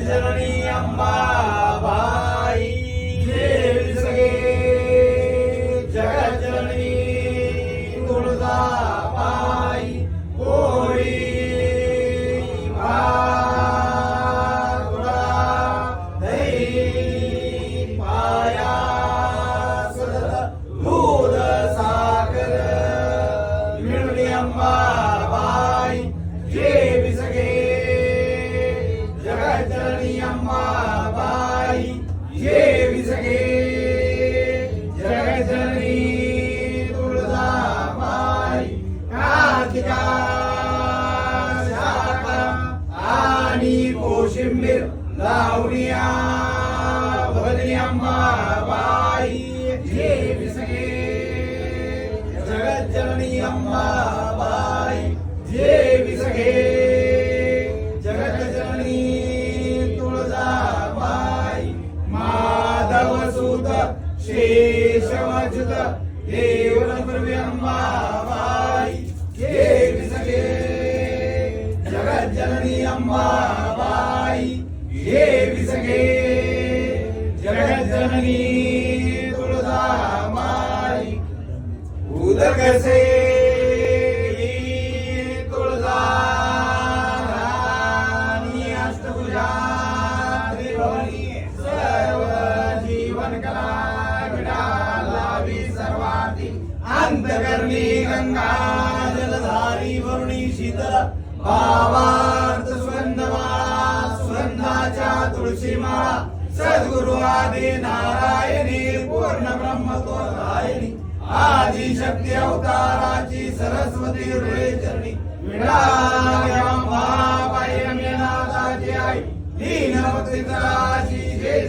ஜனனி அம்மா लावणिया भगनी अंबाबाई जे विसगे। जगत जननी अंबाबाई जे विसगे। जगत जननी तुळजाबाई माधव सुत शेषमच्युत देवनप्रवी अंबाबाई जगत जननी अंबाबाई उदक तुळजा अष्टभुजा सर्व जीवन कला विडालावी सर्वाती अंतकरणी गंगा जलधारी वरुणी शीतल भावार्थ सुगंधमाळा सुगंधाच्या तुळशी माळा सद्गुरु आदे नारायणी पूर्ण ब्रह्मत्वरायणी आदी शक्ती अवताराची सरस्वती हृदय चरणी. विडाबाई रम्यनाथाची आई. दीनवती जय